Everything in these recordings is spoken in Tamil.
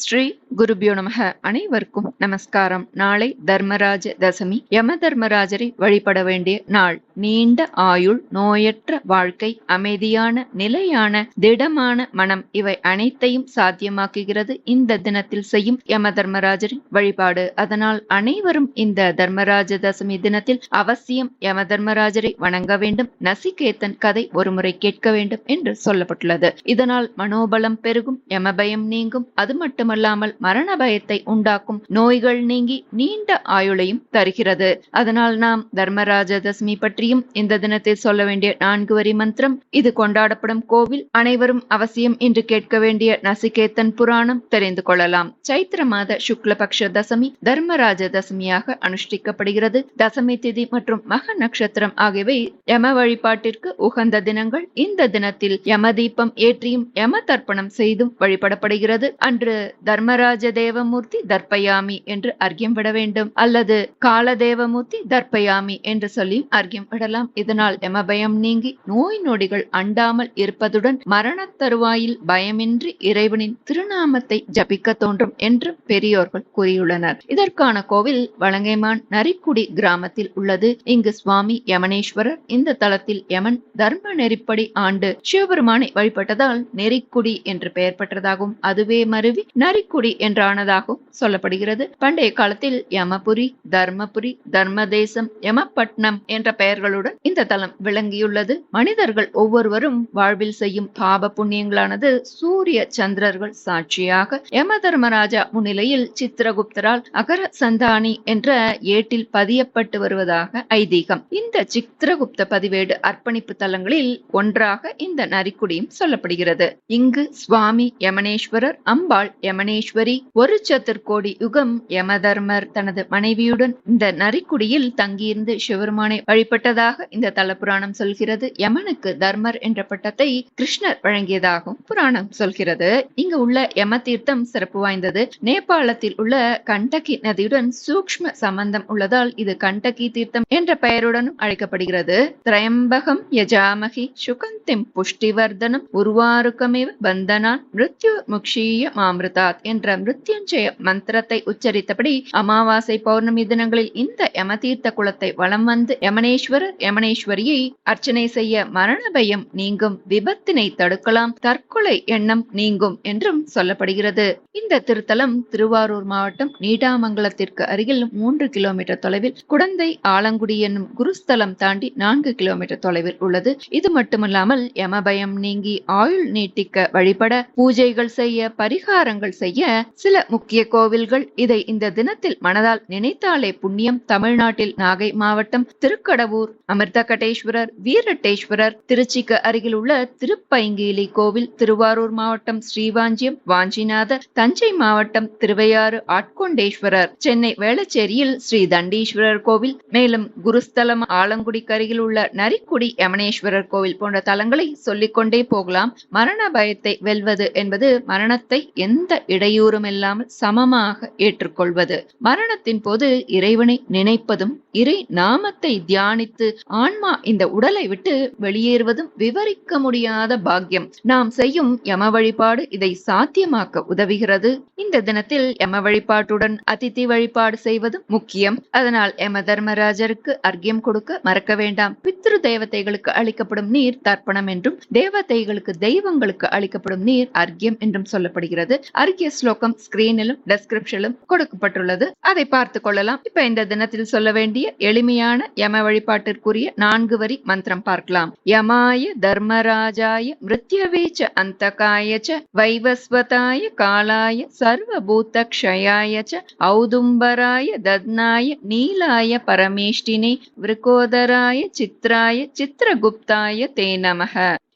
ஸ்ரீ குருபியோ நமக. அனைவருக்கும் நமஸ்காரம். நாளை தர்மராஜ தசமி. யம தர்மராஜரை வழிபட வேண்டிய நாள். நீண்ட ஆயுள் நோயற்ற வாழ்க்கை அமைதியான நிலையான திடமான மனம் இவை அனைத்தையும் சாத்தியமாக்குகிறது. இந்த தினத்தில் செய்யும் யம தர்மராஜரின் வழிபாடு. அதனால் அனைவரும் இந்த தர்மராஜ தசமி தினத்தில் அவசியம் யம தர்மராஜரை வணங்க வேண்டும். நசிகேத்தன் கதை ஒருமுறை கேட்க வேண்டும் என்று சொல்லப்பட்டுள்ளது. இதனால் மனோபலம் பெருகும் யமபயம் நீங்கும். அது மட்டும் மட்டுமல்லாமல் மரண பயத்தை உண்டாக்கும் நோய்கள் நீங்கி நீண்ட ஆயுளையும் தருகிறது. அதனால் நாம் தர்மராஜ தசமி பற்றியும் இந்த தினத்தில் சொல்ல வேண்டிய நான்கு வரி மந்திரம் இது கொண்டாடப்படும் கோவில் அனைவரும் அவசியம் இன்று கேட்க வேண்டிய நசிகேத்தன் புராணம் தெரிந்து கொள்ளலாம். சைத்திர மாத சுக்லபக்ஷ தசமி தர்மராஜ தசமியாக அனுஷ்டிக்கப்படுகிறது. தசமி திதி மற்றும் மக நட்சத்திரம் ஆகியவை யம வழிபாட்டிற்கு உகந்த தினங்கள். இந்த தினத்தில் யம தீபம் ஏற்றியும் யம தர்ப்பணம் செய்தும் வழிபடப்படுகிறது. அன்று தர்மராஜ தேவமூர்த்தி தர்ப்பயாமி என்று அர்க்கியம் விட வேண்டும். அல்லது கால தேவமூர்த்தி தர்ப்பயாமி என்று சொல்லி அர்க்கியம் விடலாம். இதனால் எமபயம் நீங்கி நோய் நொடிகள் அண்டாமல் இருப்பதுடன் மரண தருவாயில் பயமின்றி இறைவனின் திருநாமத்தை ஜபிக்க தோன்றும் என்று பெரியோர்கள் கூறியுள்ளனர். இதற்கான கோவில் வலங்கைமான் நரிக்குடி கிராமத்தில் உள்ளது. இங்கு சுவாமி யமனேஸ்வரர் இந்த தலத்தில் யமன் தர்ம நெறிப்படி ஆண்டு சிவபெருமானை வழிபட்டதால் நெறிக்குடி என்று பெயர் பெற்றதாகவும் அதுவே மருவி நரிக்குடி என்றானதாகவும் சொல்லப்படுகிறது. பண்டைய காலத்தில் யமபுரி தர்மபுரி தர்மதேசம் யமப்பட்னம் என்ற பெயர்களுடன் இந்த தலம் விளங்கியுள்ளது. மனிதர்கள் ஒவ்வொருவரும் வாழ்வில் செய்யும் பாப புண்ணியங்களானது சூரிய சந்திரர்கள் சாட்சியாக. யம தர்மராஜா முன்னிலையில் சித்திரகுப்தரால் அகர சந்தானி என்ற ஏட்டில் பதியப்பட்டு வருவதாக ஐதீகம். இந்த சித்திரகுப்த பதிவேடு அர்ப்பணிப்பு தலங்களில் ஒன்றாக இந்த நரிக்குடியும் சொல்லப்படுகிறது. இங்கு சுவாமி யமனேஸ்வரர் அம்பாள் யமனேஸ்வரி ஒரு சதுர்கோடி யுகம் யமதர்மர் தனது மனைவியுடன் இந்த நரிக்குடியில் தங்கியிருந்து சிவருமானை வழிபட்டதாக இந்த தல புராணம் சொல்கிறது. யமனுக்கு தர்மர் என்ற பட்டத்தை கிருஷ்ணர் வழங்கியதாகவும் புராணம் சொல்கிறது. இங்கு உள்ள யம தீர்த்தம் சிறப்பு வாய்ந்தது. நேபாளத்தில் உள்ள கண்டகி நதியுடன் சூக்ஷ்ம சம்பந்தம் உள்ளதால் இது கண்டகி தீர்த்தம் என்ற பெயருடனும் அழைக்கப்படுகிறது. திரையம்பகம் யஜாமகி சுகந்திம் புஷ்டிவர்தனம் உருவாருக்கமேவ பந்தனான் மிருத்யு முக்ஷீய மாமிருதாத் என்ற மிருத்யுஞ்சய மந்திரத்தை உச்சரித்தபடி அமாவாசை பௌர்ணமி தினங்களில் இந்த யமதீர்த்த குளத்தை வலம் வந்து யமனேஸ்வரர் யமனேஸ்வரியை அர்ச்சனை செய்ய மரண பயம் நீங்கும் விபத்தினை தடுக்கலாம் தற்கொலை எண்ணம் நீங்கும் என்றும் சொல்லப்படுகிறது. இந்த திருத்தலம் திருவாரூர் மாவட்டம் நீடாமங்கலத்திற்கு அருகில் மூன்று கிலோமீட்டர் தொலைவில் குடந்தை ஆலங்குடி என்னும் குருஸ்தலம் தாண்டி நான்கு கிலோமீட்டர் தொலைவில் உள்ளது. இது மட்டுமல்லாமல் யமபயம் நீங்கி ஆயுள் நீட்டிக்க வழிபட பூஜைகள் செய்ய பரிகாரங்கள் செய்ய சில முக்கிய கோவில்கள் இதை இந்த தினத்தில் மனதால் நினைத்தாலே புண்ணியம். தமிழ்நாட்டில் நாகை மாவட்டம் திருக்கடவூர் அமிர்தகடேஸ்வரர் வீரட்டேஸ்வரர் திருச்சிக்கு அருகில் உள்ள திருப்பைங்கேலி கோவில் திருவாரூர் மாவட்டம் ஸ்ரீவாஞ்சியம் வாஞ்சிநாதர் தஞ்சை மாவட்டம் திருவையாறு ஆட்கொண்டேஸ்வரர் சென்னை வேளச்சேரியில் ஸ்ரீ தண்டீஸ்வரர் கோவில் மேலும் குருஸ்தலம் ஆலங்குடிக்கு அருகில் உள்ள நரிக்குடி யமனேஸ்வரர் கோவில் போன்ற தலங்களை சொல்லிக்கொண்டே போகலாம். மரண பயத்தை வெல்வது என்பது மரணத்தை எந்த இடையூறும் இல்லாமல் சமமாக ஏற்றுக்கொள்வது. மரணத்தின் போது இறைவனை நினைப்பதும் இறை நாமத்தை தியானித்து ஆன்மா இந்த உடலை விட்டு வெளியேறுவதும் விவரிக்க முடியாத பாக்கியம். நாம் செய்யும் யம வழிபாடு இதை சாத்தியமாக்க உதவுகிறது. இந்த தினத்தில் யம வழிபாட்டுடன் அதித்தி வழிபாடு செய்வது முக்கியம். அதனால் யம தர்மராஜருக்கு அர்க்கியம் கொடுக்க மறக்க வேண்டாம். பித்ரு தேவதைகளுக்கு அளிக்கப்படும் நீர் தர்ப்பணம் என்றும் தேவதைகளுக்கு தெய்வங்களுக்கு அளிக்கப்படும் நீர் அர்க்கியம் என்றும் சொல்லப்படுகிறது. அர்க்கிய ஸ்லோகம் ஸ்கிரீனிலும் டெஸ்கிரிப்ஷனிலும் கொடுக்கப்பட்டுள்ளது. அதை பார்த்து கொள்ளலாம். இப்ப இந்த தினத்தில் சொல்ல வேண்டிய எளிமையான யம வழிபாட்டிற்குரிய நான்கு வரி மந்திரம் பார்க்கலாம். யமாய தர்மராஜாய மிருத்யவேச்ச அந்தகாய ச வைவஸ்வதாய காலாய சர்வபூத்த க்ஷயாய ச ஔதும்பராய தத்னாய நீலாய பரமேஷ்டினே விருகோதராய சித்ராய சித்திரகுப்தாய தே நமக.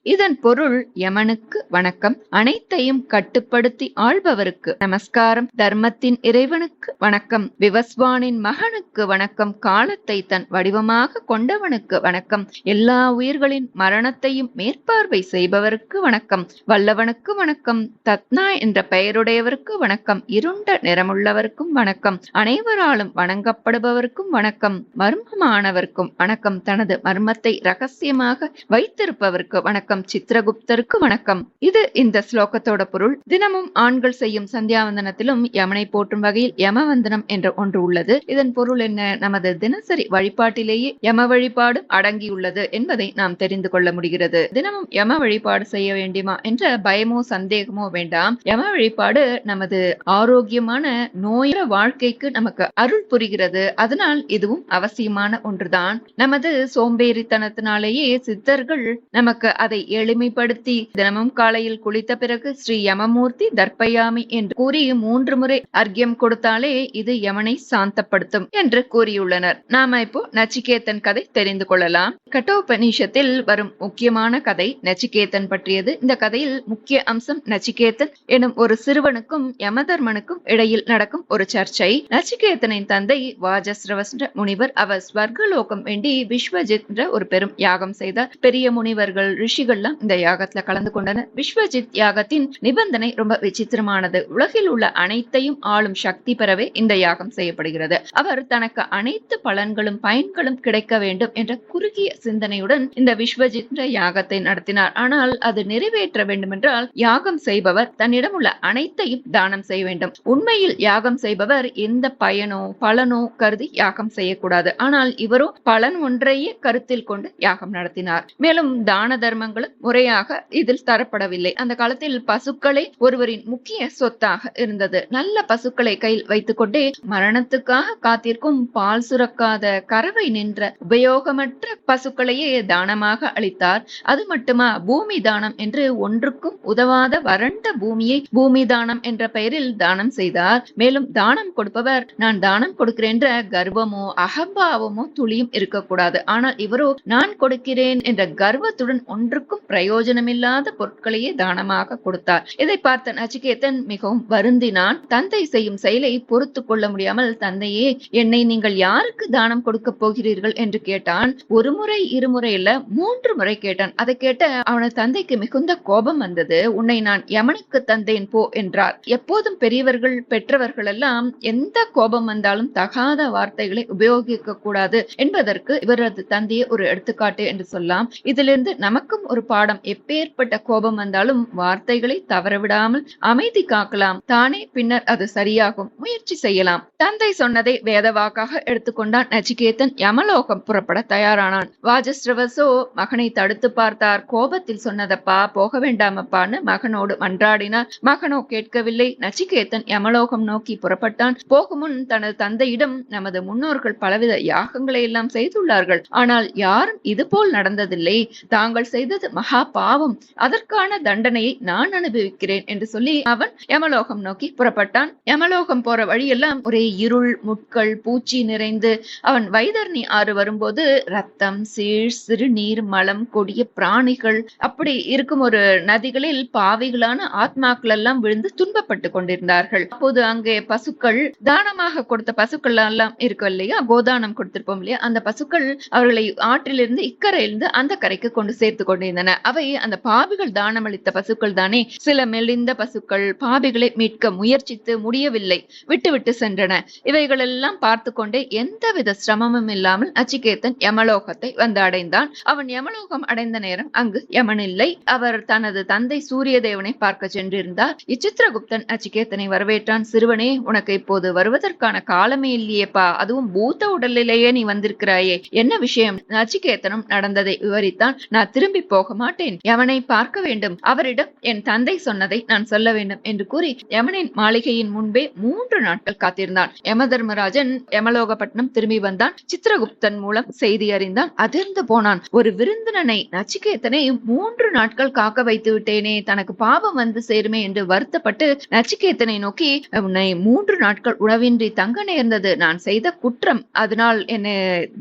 இதன் பொருள் யமனுக்கு வணக்கம். அனைத்தையும் கட்டுப்படுத்தி ஆள்பவருக்கு நமஸ்காரம். தர்மத்தின் இறைவனுக்கு வணக்கம். விவஸ்வானின் மகனுக்கு வணக்கம். காலத்தை தன் வடிவமாக கொண்டவனுக்கு வணக்கம். எல்லா உயிர்களின் மரணத்தையும் மேற்பார்வை செய்பவருக்கு வணக்கம். வல்லவனுக்கு வணக்கம். தத்னா என்ற பெயருடையவருக்கு வணக்கம். இருண்ட நிறமுள்ளவருக்கும் வணக்கம். அனைவராலும் வணங்கப்படுபவருக்கும் வணக்கம். மர்மமானவருக்கும் வணக்கம். தனது மர்மத்தை ரகசியமாக வைத்திருப்பவருக்கு வணக்கம். வணக்கம் சித்திரகுப்தருக்கு வணக்கம். இது இந்த ஸ்லோகத்தோட பொருள். தினமும் ஆண்கள் செய்யும் சந்தியாவந்தனத்திலும் யமனை போற்றும் வகையில் யமவந்தனம் என்ற ஒன்று உள்ளது. இதன் பொருள் என்ன? நமது தினசரி வழிபாட்டிலேயே யம வழிபாடு அடங்கியுள்ளது என்பதை நாம் தெரிந்து கொள்ள முடிகிறது. தினமும் யம வழிபாடு செய்ய வேண்டுமா என்ற பயமோ சந்தேகமோ வேண்டாம். யம வழிபாடு நமது ஆரோக்கியமான நோயிற வாழ்க்கைக்கு நமக்கு அருள் புரிகிறது. அதனால் இதுவும் அவசியமான ஒன்றுதான். நமது சோம்பேறித்தனத்தினாலேயே சித்தர்கள் நமக்கு அதை மனதை எளிமைப்படுத்தி தினமும் காலையில் குளித்த பிறகு ஸ்ரீ யமமூர்த்தி தர்ப்பயாமி என்று கூறி மூன்று முறை அர்க்கியம் கொடுத்தாலே இது யமனை சாந்தப்படுத்தும் என்று கூறியுள்ளனர். நாம இப்போ நச்சிகேத்தன் கதை தெரிந்து கொள்ளலாம். கட்டோபனிஷத்தில் வரும் முக்கியமான கதை நச்சிகேத்தன் பற்றியது. இந்த கதையில் முக்கிய அம்சம் நச்சிகேத்தன் எனும் ஒரு சிறுவனுக்கும் யமதர்மனுக்கும் இடையில் நடக்கும் ஒரு சர்ச்சை. நச்சிகேத்தனின் தந்தை வாஜஸ்ரவஸ்ன்ற முனிவர் அவர் ஸ்வர்கலோகம் வேண்டி விஸ்வஜித் என்ற ஒரு பெரும் யாகம் செய்தார். பெரிய முனிவர்கள் ரிஷிகள் ரிஷிகள்லாம் இந்த யாகத்துல கலந்து கொண்டனர் விஸ்வஜித் யாகத்தின் நிபந்தனை ரொம்ப விசித்திரமானது. உலகில் உள்ள அனைத்தையும் ஆளும் சக்தி பெறவே இந்த யாகம் செய்யப்படுகிறது. அவர் தனக்கு அனைத்து பலன்களும் பயன்களும் கிடைக்க வேண்டும் என்ற குறுகிய சிந்தனையுடன் இந்த விஸ்வஜித் யாகத்தை நடத்தினார். ஆனால் அது நிறைவேற்ற வேண்டுமென்றால் யாகம் செய்பவர் தன்னிடம் உள்ள அனைத்தையும் தானம் செய்ய வேண்டும். உண்மையில் யாகம் செய்பவர் எந்த பயனோ பலனோ கருதி யாகம் செய்யக்கூடாது. ஆனால் இவரோ பலன் ஒன்றையே கருத்தில் கொண்டு யாகம் நடத்தினார். மேலும் தான தர்மங்களும் முறையாக இதில் தரப்படவில்லை. அந்த காலத்தில் பசுக்களை ஒருவரின் முக்கிய சொத்தாக இருந்தது. நல்ல பசுக்களை கையில் வைத்துக்கொண்டே மரணத்துக்காக காத்திருக்கும் பால் சுரக்காத கறவை நின்ற உபயோகமற்ற பசுக்களையே தானமாக அளித்தார். அது மட்டுமா பூமி தானம் என்று ஒன்றுக்கும் உதவாத வறண்ட பூமியை பூமி தானம் என்ற பெயரில் தானம் செய்தார். மேலும் தானம் கொடுப்பவர் நான் தானம் கொடுக்கிறேன் என்ற கர்வமோ அகம்பாவமோ துளியும் இருக்கக்கூடாது. ஆனால் இவரோ நான் கொடுக்கிறேன் என்ற கர்வத்துடன் ஒன்று யாருக்கும் பிரயோஜனமில்லாத பொருட்களையே தானமாக கொடுத்தார். இதை பார்த்த நச்சிகேதன் மிகவும் வருந்தினான். தந்தை செய்யும் செயலை பொறுத்து கொள்ள முடியாமல் தந்தையே என்னை நீங்கள் யாருக்கு தானம் கொடுக்க போகிறீர்கள்? என்று கேட்டான். ஒரு முறை இருமுறை இல்ல மூன்று முறை கேட்டான். அதை கேட்ட அவனது தந்தைக்கு மிகுந்த கோபம் வந்தது. உன்னை நான் யமனுக்கு தந்தேன் போ என்றார். எப்போதும் பெரியவர்கள் பெற்றவர்கள் எல்லாம் எந்த கோபம் வந்தாலும் தகாத வார்த்தைகளை உபயோகிக்க கூடாது என்பதற்கு இவரது தந்தையே ஒரு எடுத்துக்காட்டு என்று சொல்லலாம். இதிலிருந்து நமக்கும் ஒரு பாடம் எப்பேற்பட்ட கோபம் வந்தாலும் வார்த்தைகளை தவறவிடாமல் அமைதி காக்கலாம். தானே பின்னர் அது சரியாகும். முயற்சி செய்யலாம். தந்தை சொன்னதை வேதவாக்காக எடுத்துக்கொண்டான் நச்சிகேதன். யமலோகம் புறப்பட தயாரானான். வாஜஸ்ரவசோ மகனை தடுத்து பார்த்தார். கோபத்தில் சொன்னதப்பா போக வேண்டாமப்பான்னு மகனோடு மன்றாடினார். மகனோ கேட்கவில்லை. நச்சிகேதன் யமலோகம் நோக்கி புறப்பட்டான். போகும் முன் தனது தந்தையிடம் நமது முன்னோர்கள் பலவித யாகங்களை எல்லாம் செய்துள்ளார்கள். ஆனால் யாரும் இதுபோல் நடந்ததில்லை. தாங்கள் செய்தது மகா பாவம் அதற்கான தண்டனையை நான் அனுபவிக்கிறேன் என்று சொல்லி அவன் யமலோகம் நோக்கி புறப்பட்டான். யமலோகம் போற வழியெல்லாம் ஒரே இருள் முட்கள் பூச்சி நிறைந்து அவன் வைதர்ணி ஆறு வரும்போது ரத்தம் சீழ் சிறுநீர் மலம் கொடிய பிராணிகள் அப்படி இருக்கும் ஒரு நதிகளில் பாவிகளான ஆத்மாக்கள் எல்லாம் விழுந்து துன்பப்பட்டு கொண்டிருந்தார்கள். அப்போது அங்கே பசுக்கள் தானமாக கொடுத்த பசுக்கள் எல்லாம் இருக்கும் இல்லையா? கோதானம் கொடுத்திருப்போம் இல்லையா? அந்த பசுக்கள் அவர்களை ஆற்றிலிருந்து இக்கரையிலிருந்து அந்த கரைக்கு கொண்டு சேர்த்து இருந்தன. அவை அந்த பாவிகள் தானம் அளித்த பசுக்கள் தானே. சில மெலிந்த பசுக்கள் பாவிகளை மீட்க முயற்சித்து முடியவில்லை. விட்டுவிட்டு சென்றன. இவைகளெல்லாம் பார்த்து கொண்டே எந்தவித சிரமமும் இல்லாமல் நச்சிகேதன் யமலோகத்தை வந்து அடைந்தான். அவன் யமலோகம் அடைந்த நேரம் அங்கு யமன் இல்லை அவர் தனது தந்தை சூரிய தேவனை பார்க்க சென்றிருந்தார். இச்சித்திரகுப்தன் அச்சிகேத்தனை வரவேற்றான். சிறுவனே உனக்கு இப்போது வருவதற்கான காலமே இல்லையேப்பா. அதுவும் பூத்த உடலிலேயே நீ வந்திருக்கிறாயே. என்ன விஷயம்? நச்சிகேத்தனும் நடந்ததை விவரித்தான். நான் திரும்பி போக போக மாட்டேன். யவனை பார்க்க வேண்டும். அவரிடம் என் தந்தை சொன்னதை நான் சொல்ல வேண்டும் என்று கூறி யமனின் மாளிகையின் முன்பே மூன்று நாட்கள் காத்திருந்தான். யமதர்மராஜன் யமலோகப்பட்டினம் திரும்பி வந்தான். சித்திரகுப்தன் மூலம் செய்தி அறிந்தான். அதிர்ந்து போனான். ஒரு விருந்தினனை நச்சிகேத்தனை மூன்று நாட்கள் காக்க வைத்து விட்டேனே தனக்கு பாவம் வந்து சேருமே என்று வருத்தப்பட்டு நச்சிகேத்தனை நோக்கி உன்னை மூன்று நாட்கள் உணவின்றி தங்க நேர்ந்தது. நான் செய்த குற்றம். அதனால் என்னை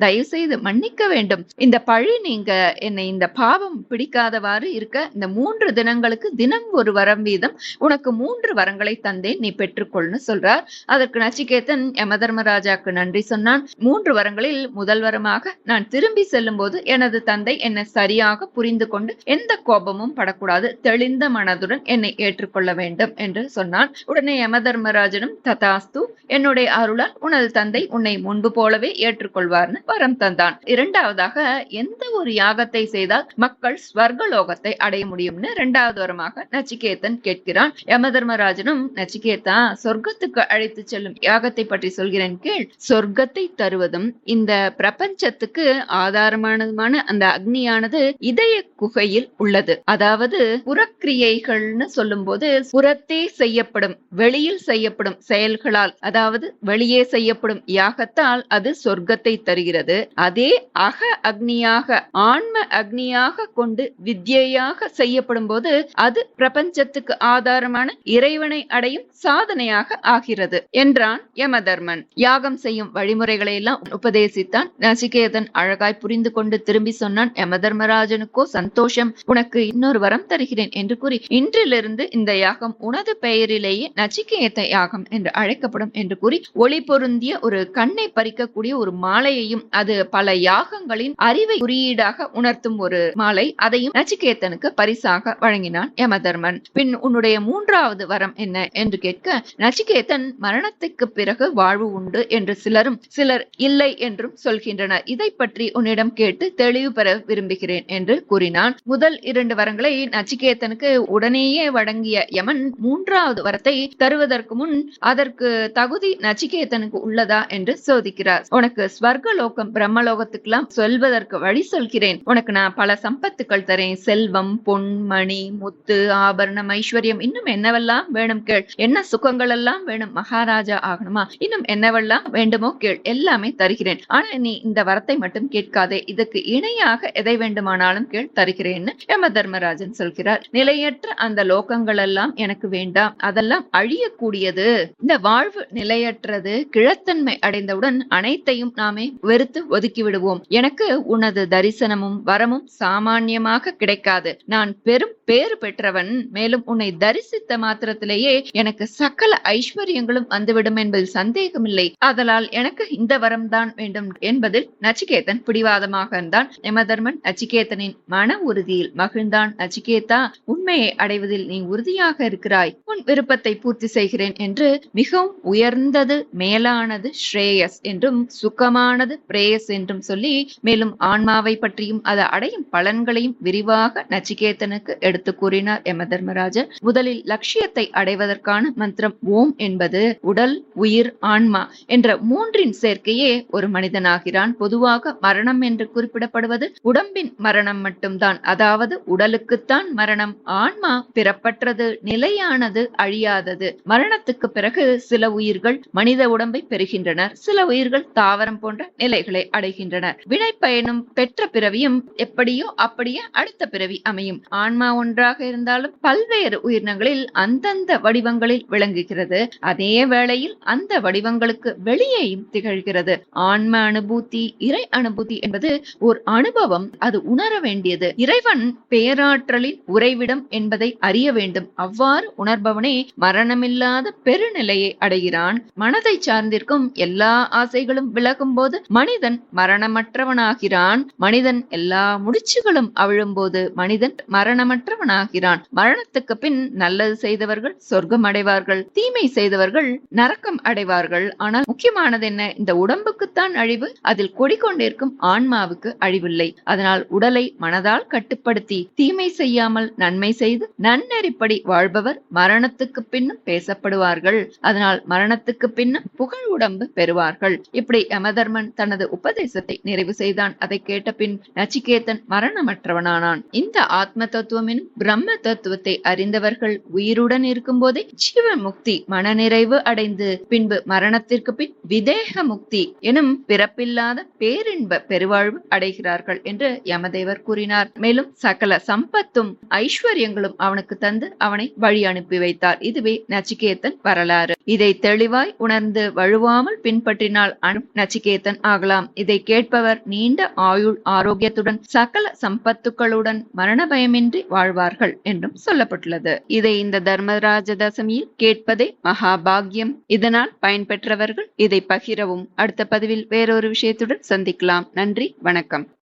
தயவு செய்து மன்னிக்க வேண்டும். இந்த பழி நீங்க என்னை இந்த பாவம் பிடிக்காதவாறு இருக்க இந்த மூன்று தினங்களுக்கு தினம் ஒரு வரம் வீதம் உனக்கு மூன்று வரங்களை தந்தேன் நீ பெற்றுக்கொள்னு சொல்றார். அதற்கு நச்சிகேதன் யமதர்மராஜாக்கு நன்றி சொன்னான். மூன்று வரங்களில் முதல் வரமாக நான் திரும்பி செல்லும் போது எனது தந்தை என்னை சரியாக புரிந்து கொண்டு எந்த கோபமும் படக்கூடாது தெளிந்த மனதுடன் என்னை ஏற்றுக்கொள்ள வேண்டும் என்று சொன்னான். உடனே யமதர்மராஜனும் ததாஸ்து என்னுடைய அருளால் உனது தந்தை உன்னை முன்பு போலவே ஏற்றுக்கொள்வார்னு வரம் தந்தான். இரண்டாவதாக எந்த ஒரு யாகத்தை செய்தால் மக்கள் அவர்கள் ஸ்வர்கலோகத்தை அடைய முடியும்னு இரண்டாவது வரமாக நச்சிகேதன் கேட்கிறான். யம தர்மராஜனும் நச்சிகேதா சொர்க்கத்துக்கு அழைத்து செல்லும் யாகத்தை பற்றி சொல்கிறேன் கீழ் சொர்க்கத்தை தருவதும் இந்த பிரபஞ்சத்துக்கு ஆதாரமானதுமான அந்த அக்னியானது இதய குகையில் உள்ளது. அதாவது புறக்கிரியைகள்னு சொல்லும் போது புறத்தே செய்யப்படும் வெளியில் செய்யப்படும் செயல்களால் அதாவது வெளியே செய்யப்படும் யாகத்தால் அது சொர்க்கத்தை தருகிறது. அதே அக அக்னியாக ஆன்ம அக்னியாக கொண்டு வித்யையாக செய்யப்படும் போது அது பிரபஞ்சத்துக்கு ஆதாரமான இறைவனை அடையும் சாதனையாக ஆகிறது. என்றான் யமதர்மன். யாகம் செய்யும் வழிமுறைகளை எல்லாம் உபதேசித்தான். நசிகேதன் அழகாய் புரிந்து கொண்டு திரும்பி சொன்னான் யமதர்மராஜனுக்கோ சந்தோஷம் உனக்கு இன்னொரு வரம் தருகிறேன் என்று கூறி இன்றிலிருந்து இந்த யாகம் உனது பெயரிலேயே நச்சிகேத யாகம் என்று அழைக்கப்படும் என்று கூறி ஒளி பொருந்திய ஒரு கண்ணை பறிக்கக்கூடிய ஒரு மாலையையும் அது பல யாகங்களின் அறிவை குறியீடாக உணர்த்தும் ஒரு மாலை அதையும் நச்சிகேத்தனுக்கு பரிசாக வழங்கினான் யமதர்மன். பின் உன்னுடைய மூன்றாவது வரம் என்ன? என்று கேட்க நச்சிகேத்தன் மரணத்துக்கு பிறகு வாழ்வு உண்டு என்று சிலரும் சிலர் இல்லை என்றும் சொல்கின்றனர். இதை பற்றி உன்னிடம் கேட்டு தெளிவு பெற விரும்புகிறேன் என்று கூறினான். முதல் இரண்டு வரங்களை நச்சிகேத்தனுக்கு உடனேயே வழங்கிய யமன் மூன்றாவது வரத்தை தருவதற்கு முன் அதற்கு தகுதி நச்சிகேத்தனுக்கு உள்ளதா என்று சோதிக்கிறார். உனக்கு ஸ்வர்கலோகம் பிரம்மலோகத்துக்கெல்லாம் சொல்வதற்கு வழி சொல்கிறேன். உனக்கு நான் பல சம்பத்துக்கள் தரேன். செல்வம் பொன் மணி முத்து ஆபரணம் ஐஸ்வர்யம் இன்னும் என்னவெல்லாம் வேணும் கேள். என்ன சுகங்கள் எல்லாம் வேணும் மகாராஜா ஆகணுமா? இன்னும் என்னவெல்லாம் வேண்டுமோ கேள். எல்லாமே தருகிறேன். ஆனா நீ இந்த வரத்தை மட்டும் கேட்காதே. இதுக்கு இணையாக எதை வேண்டுமானாலும் கேள் தருகிறேன்னு யம தர்மராஜன் சொல்கிறார். நிலையற்ற அந்த லோகங்கள் எல்லாம் எனக்கு வேண்டாம். அதெல்லாம் அழியக்கூடியது. இந்த வாழ்வு நிலையற்றது கிழத்தன்மை அடைந்தவுடன் அனைத்தையும் நாமே வெறுத்து ஒதுக்கி விடுவோம். எனக்கு உனது தரிசனமும் வரமும் சாமானிய சாமான்யமாக கிடைக்காது. நான் பெரும் பேறு பெற்றவன் மேலும் உன்னை தரிசித்த மாத்திரத்திலேயே எனக்கு சகல ஐஸ்வர்யங்களும் வந்துவிடும் என்பதில் சந்தேகமில்லை. ஆதலால் எனக்கு இந்த வரம் தான் வேண்டும் என்பதில் நச்சிகேதன் பிடிவாதமாக இருந்தான். யமதர்மன் நச்சிகேதனின் மன உறுதியில் மகிழ்ந்தான். நச்சிகேதா உண்மையை அடைவதில் நீ உறுதியாக இருக்கிறாய். உன் விருப்பத்தை பூர்த்தி செய்கிறேன் என்று மிகவும் உயர்ந்தது மேலானது ஸ்ரேயஸ் என்றும் சுகமானது பிரேயஸ் என்றும் சொல்லி மேலும் ஆன்மாவை பற்றியும் அது அடையும் பலன்களையும் விரிவாக நச்சிகேதனுக்கு எடுத்து கூறினார் யம தர்மராஜர். முதலில் லட்சியத்தை அடைவதற்கான மந்திரம் ஓம் என்பது உடல் உயிர் ஆன்மா என்ற மூன்றின் சேர்க்கையே ஒரு மனிதனாகிறான். பொதுவாக மரணம் என்று குறிப்பிடப்படுவது உடம்பின் மரணம் மட்டும்தான். அதாவது உடலுக்குத்தான் மரணம் ஆன்மா பிறப்பற்றது நிலையானது அழியாதது. மரணத்துக்கு பிறகு சில உயிர்கள் மனித உடம்பை பெறுகின்றனர். சில உயிர்கள் தாவரம் போன்ற நிலைகளை அடைகின்றனர். வினை பயனும் பெற்ற பிறவியும் எப்படியோ அப்படியே அடுத்த பிறவி அமையும். ஆன்மா ஒன்றாக இருந்தாலும் பல்வேறு உயிரினங்களில் அந்தந்த வடிவங்களில் விளங்குகிறது. அதே வேளையில் அந்த வடிவங்களுக்கு வெளியேயும் திகழ்கிறது. ஆன்ம அனுபூதி இறை அனுபூதி என்பது ஒரு அனுபவம் அது உணர வேண்டியது. இறைவன் பேராற்றலின் உறைவிடம் என்பதை அறிய வேண்டும். அவ்வாறு உணர்பவனே மரணமில்லாத பெருநிலையை அடைகிறான். மனதை சார்ந்திருக்கும் எல்லா ஆசைகளும் விலகும் போது மனிதன் மரணமற்றவனாகிறான். மனிதன் எல்லா முடிச்சுகளும் அவிழும்போது மனிதன் மரணமற்றவனாகிறான். மரணத்துக்கு பின் நல்லது செய்தவர்கள் சொர்க்கம் அடைவார்கள். தீமை செய்தவர்கள் நரக்கம் அடைவார்கள். ஆனால் முக்கியமானது என்ன? இந்த உடம்புக்குத்தான் அழிவு அதில் கொடிக்கொண்டிருக்கும் ஆன்மாவுக்கு அழிவில்லை. அதனால் உடலை மனதால் கட்டுப்படுத்தி தீமை செய்யாமல் நன்மை செய்து நன்னெறிப்படி வாழ்பவர் மரணத்துக்கு பின்னும் பேசப்படுவார்கள். அதனால் மரணத்துக்கு பின்னும் புகழ் உடம்பு பெறுவார்கள். இப்படி யமதர்மன் தனது உபதேசத்தை நிறைவு செய்தான். அதை கேட்ட பின் நச்சிகேதன் மரணமற்றவனானான் இந்த ஆத்ம தத்துவம் எனும் பிரம்ம தத்துவத்தை அறிந்தவர்கள் உயிருடன் இருக்கும் போதே ஜீவ முக்தி மனநிறைவு அடைந்து பின்பு மரணத்திற்கு பின் விதேக முக்தி எனும் பிறப்பில்லாத பேரின்ப பெருவாழ்வு அடைகிறார்கள் என்று யமதேவர் கூறினார். மேலும் சகல சம்பத்தும் ஐஸ்வர்யங்களும் அவனுக்கு தந்து அவனை வழி அனுப்பி வைத்தார். இதுவே நச்சிகேத்தன் வரலாறு. இதை தெளிவாய் உணர்ந்து வழுவாமல் பின்பற்றினால் அனு நச்சிகேதன் ஆகலாம். இதை கேட்பவர் நீண்ட ஆயுள் ஆரோக்கியத்துடன் சகல சம்பத் சத்துக்களுடன் மரண பயமின்றி வாழ்வார்கள் என்றும் சொல்லப்பட்டுள்ளது. இதை இந்த தர்மராஜ தசமியில் கேட்பதே மகாபாகியம். இதனால் பயன்பெற்றவர்கள் இதை பகிரவும். அடுத்த பதிவில் வேறொரு விஷயத்துடன் சந்திக்கலாம். நன்றி வணக்கம்.